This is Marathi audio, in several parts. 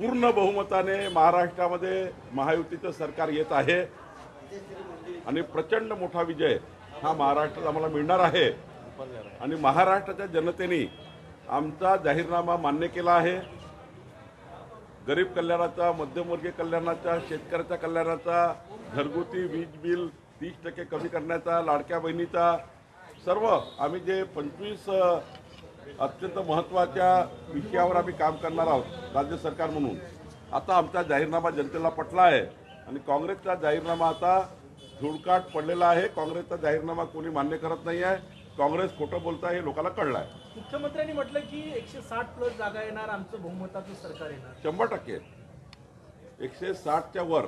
पूर्ण बहुमताने महाराष्ट्रामध्ये महायुतीचं सरकार येत आहे. आणि प्रचंड मोठा विजय हा महाराष्ट्रात आम्हाला मिळणार आहे. आणि महाराष्ट्राच्या जनतेने आमचा जाहीरनामा मान्य केला आहे. गरीब कल्याणाचा मध्यमवर्गीय कल्याणाचा शेतकऱ्याच्या कल्याणाचा घरगुती वीज बिल तीस टक्के कमी करण्याचा लाडक्या बहिणीचा सर्व आम्ही जे पंचवीस अत्यंत महत्त्वाच्या विषयावर आम्ही काम करणार आहोत राज्य सरकार म्हणून. आता आमचा जाहीरनामा जनतेला पटला आहे आणि काँग्रेसचा जाहीरनामा आता धुडकाट पडलेला आहे. काँग्रेसचा जाहीरनामा कोणी मान्य करत नाही आहे. काँग्रेस खोटं बोलत आहे हे लोकांना कळलं आहे मुख्यमंत्र्यांनी म्हटलं की एकशे साठ प्लस जागा येणार आमचं बहुमताचं सरकार येणार. शंभर टक्के. एकशे साठच्या वर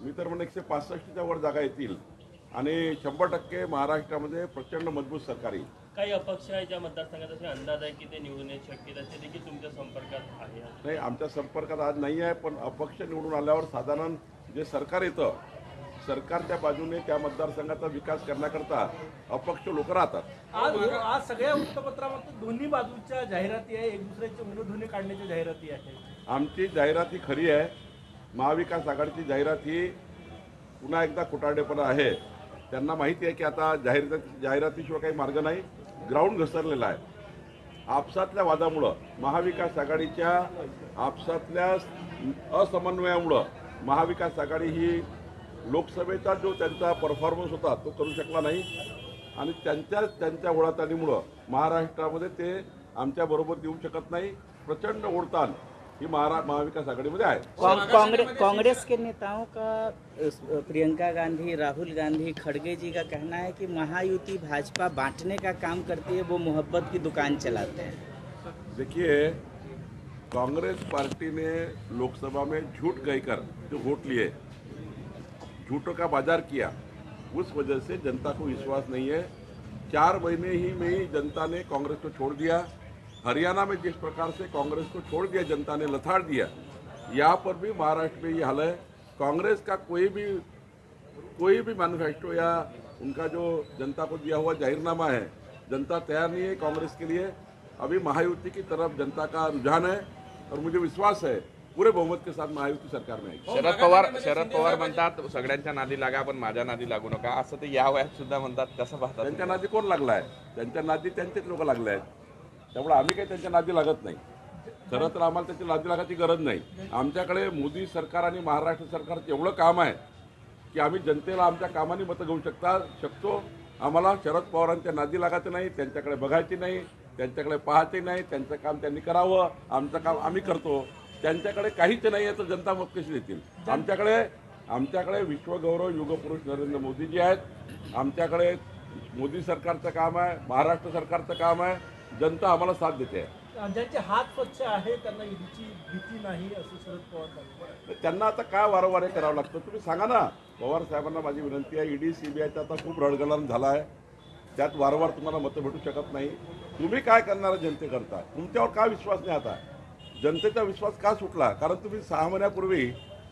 मी तर म्हणून एकशे पासष्टच्या वर जागा येतील. आणि शंभर टक्के महाराष्ट्रामध्ये प्रचंड मजबूत सरकार येईल. काही अपक्ष आहे ज्या मतदारसंघात असे अंदाज आहे की ते निवडून येऊ शकतील? असे देखील तुमच्या संपर्कात आहे. नाही आमच्या संपर्कात आज नाही आहे पण अपक्ष निवडून आल्यावर साधारण जे सरकार येतं सरकारच्या बाजूने त्या मतदारसंघाचा विकास करण्याकरता अपक्ष लोक राहतात. आज आज सगळ्या वृत्तपत्रामध्ये दोन्ही बाजूच्या जाहिराती आहे एक दुसऱ्याचे उलधुने काढण्याच्या जाहिराती आहे आमची जाहिरात खरी आहे. महाविकास आघाडीची जाहिरात ही पुन्हा एकदा खोटारडेपणा आहे. त्यांना माहिती आहे की आता जाहिरात जाहिरातीशिवाय काही मार्ग नाही. ग्राउंड घसरलेला आहे. आपसातल्या वादामुळं महाविकास आघाडीच्या आपसातल्या असमन्वयामुळं महाविकास आघाडी ही लोकसभेचा जो त्यांचा परफॉर्मन्स होता तो करू शकला नाही. आणि त्यांच्या त्यांच्या ओढाताणीमुळं महाराष्ट्रामध्ये ते आमच्याबरोबर येऊ शकत नाही. प्रचंड ओढताण ही महारा महाविकास आघाडीमध्ये आहे कांग- कांग्रेस कांग्रेस के नेताओं का प्रियंका गांधी राहुल गांधी खड़गे जी का कहना है कि महायुति भाजपा बांटने का काम करती है वो मोहब्बत की दुकान चलाते हैं। देखिए कांग्रेस पार्टी ने लोकसभा में झूठ कहकर जो वोट लिए झूठों का बाज़ार किया उस वजह से जनता को विश्वास नहीं है। चार महीने ही में ही जनता ने कांग्रेस को छोड़ दिया। हरियाणा में जिस प्रकार से कांग्रेस को छोड़ दिया जनता ने लथाड़ दिया यहाँ पर भी महाराष्ट्र में ये हाल है। कांग्रेस का कोई भी कोई भी मैनिफेस्टो या उनका जो जनता को दिया हुआ जाहिरनामा है जनता तैयार नहीं है कांग्रेस के लिए। अभी महायुति की तरफ़ जनता का रुझान है और मुझे विश्वास है पूरे बहुमत के साथ महायुति सरकार में आएगी। शरद पवार शरद पवार म्हणतात सगळ्यांच्या नादी लागा पण माझ्या नादी लागू नका. असं ते या वयात सुद्धा म्हणतात कसं पाहतात त्यांच्या नादी कोण लागला आहे त्यांच्या नादी त्यांचेच लोक लागले आहेत. त्यामुळे आम्ही काही त्यांच्या नादी लागत नाही. खरं तर आम्हाला त्याची नादी लागायची गरज नाही. आमच्याकडे मोदी सरकार आणि महाराष्ट्र सरकारचं एवढं काम आहे की आम्ही जनतेला आमच्या कामाने मतं घेऊ शकता शकतो. आम्हाला शरद पवारांच्या नादी लागायचं नाही त्यांच्याकडे बघायची नाही त्यांच्याकडे पाहायचे नाही त्यांचं काम त्यांनी करावं आमचं काम आम्ही करतो. त्यांच्याकडे काहीच नाही आहे तर जनता मत कशी देतील? आमच्याकडे आमच्याकडे विश्वगौरव युगपुरुष नरेंद्र मोदीजी आहेत. आमच्याकडे मोदी सरकारचं काम आहे महाराष्ट्र सरकारचं काम आहे. जनता आम्हाला साथ देते. ज्यांचे हात स्वच्छ आहे त्यांना ईडीची भीती नाही असं शरद पवार त्यांना आता काय वारंवार हे करावं लागतं? तुम्ही सांगा ना. पवार साहेबांना माझी विनंती आहे ईडी सीबीआयचा आता खूप रडगलन झाला आहे त्यात वारंवार तुम्हाला मतं भेटू शकत नाही. तुम्ही काय करणार जनतेकरता? तुमच्यावर का विश्वास नाही आता? जनतेचा विश्वास का सुटला? कारण तुम्ही सहा महिन्यापूर्वी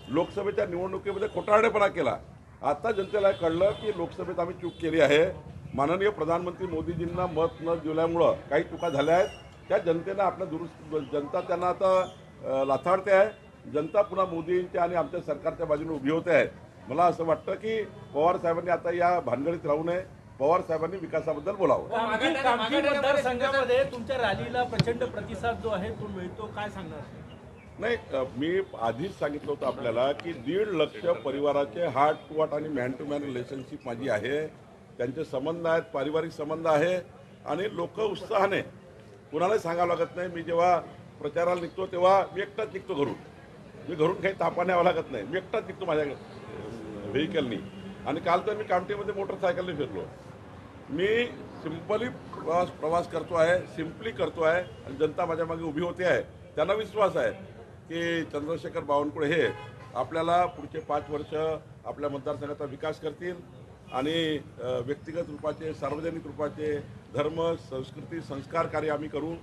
लोकसभेच्या निवडणुकीमध्ये खोटारडेपणा केला. आता जनतेला कळलं की लोकसभेत आम्ही चूक केली आहे. माननीय प्रधानमंत्री मोदीजींना मत न दिल्यामुळं काही चुका झाल्या आहेत. त्या जनतेनं आपल्या दुरुस्त जनता त्यांना आता लाथाडते आहे. जनता पुन्हा मोदींच्या आणि आमच्या सरकारच्या बाजूने उभी होते आहे. मला असं वाटतं की पवार साहेबांनी आता या भानगडीत राहू नये. पवार साहेबांनी विकासाबद्दल बोलावं. कामठी मतदारसंघामध्ये तुमच्या रॅलीला प्रचंड प्रतिसाद जो आहे तो मिळतो. काय सांगणार? नाही मी आधीच सांगितलं होतं आपल्याला की दीड लक्ष परिवाराचे हार्ट टू हार्ट आणि मॅन टू मॅन रिलेशनशिप माझी आहे. त्यांचे संबंध आहेत पारिवारिक संबंध आहे आणि लोक उत्साहाने कुणालाही सांगावं लागत नाही मी जेव्हा प्रचाराला निघतो तेव्हा मी एकटाच निघतो घरून. मी घरून काही तापा न्यावं लागत नाही मी एकटाच निघतो माझ्या व्हेकलनी आणि काल तर मी कामटीमध्ये मोटरसायकलने फिरलो. मी सिम्पली प्रवास प्रवास करतो आहे सिम्पली करतो आहे आणि जनता माझ्या मागे उभी होते आहे त्यांना विश्वास आहे की चंद्रशेखर बावनकुळे हे आपल्याला पुढचे पाच वर्ष आपल्या मतदारसंघाचा विकास करतील आणि व्यक्तिगत रूपाचे सार्वजनिक रूपाचे धर्म संस्कृती संस्कार कार्य आम्ही करू.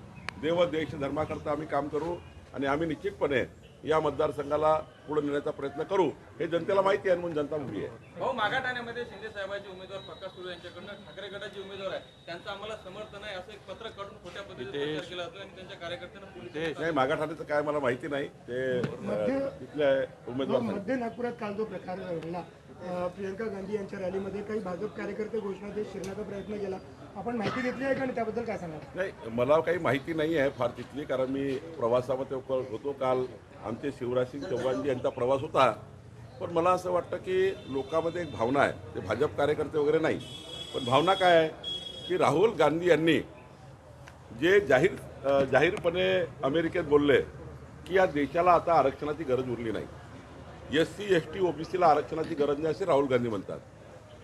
देव देश धर्माकरता आम्ही काम करू आणि आम्ही निश्चितपणे या मतदारसंघाला पुढे नेण्याचा प्रयत्न करू. हे जनतेला माहिती आहे म्हणून जनता उभी आहे. भाऊ मागा ठाण्यामध्ये शिंदे साहेबांचे उमेदवार प्रकाश सुरू यांच्याकडनं ठाकरे गटाचे उमेदवार आहे त्यांचं आम्हाला समर्थन आहे असं एक पत्र काढून खोट्या पद्धतीने केला आणि त्यांच्या कार्यकर्त्यांना नाही मागाठाण्याचं काय मला माहिती नाही. ते अ, तिथले उमेदवार. मध्य नागपुरात काल जो प्रकार घडला प्रियंका गांधी यांच्या रॅलीमध्ये काही भाजप कार्यकर्ते घोषणा देत शिरण्याचा प्रयत्न केला. आपण माहिती घेतली आहे का आणि त्याबद्दल काय सांगा नाही मला काही माहिती नाही आहे फार तिथली कारण मी प्रवासामध्ये होतो काल. आमचे शिवराज सिंग चौहानजी यांचा प्रवास होता. पण मला असं वाटतं की लोकांमध्ये एक भावना आहे. ते भाजप कार्यकर्ते वगैरे नाही. पण भावना काय आहे? की राहुल गांधी यांनी जे जाहीर जाहीरपणे अमेरिकेत बोलले की या देशाला आता आरक्षणाची गरज उरली नाही. एस सी एस टी ओबीसीला आरक्षणाची गरज नाही असे राहुल गांधी म्हणतात.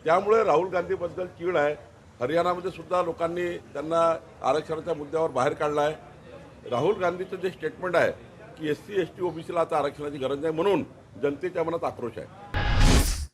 त्यामुळे राहुल गांधीबद्दल चीड आहे. हरियाणामध्ये सुद्धा लोकांनी त्यांना आरक्षणाच्या मुद्द्यावर बाहेर काढला आहे राहुल गांधीचं जे स्टेटमेंट आहे की एस सी एस टी ओबीसीला आता आरक्षणाची गरज नाही म्हणून जनतेच्या मनात आक्रोश आहे.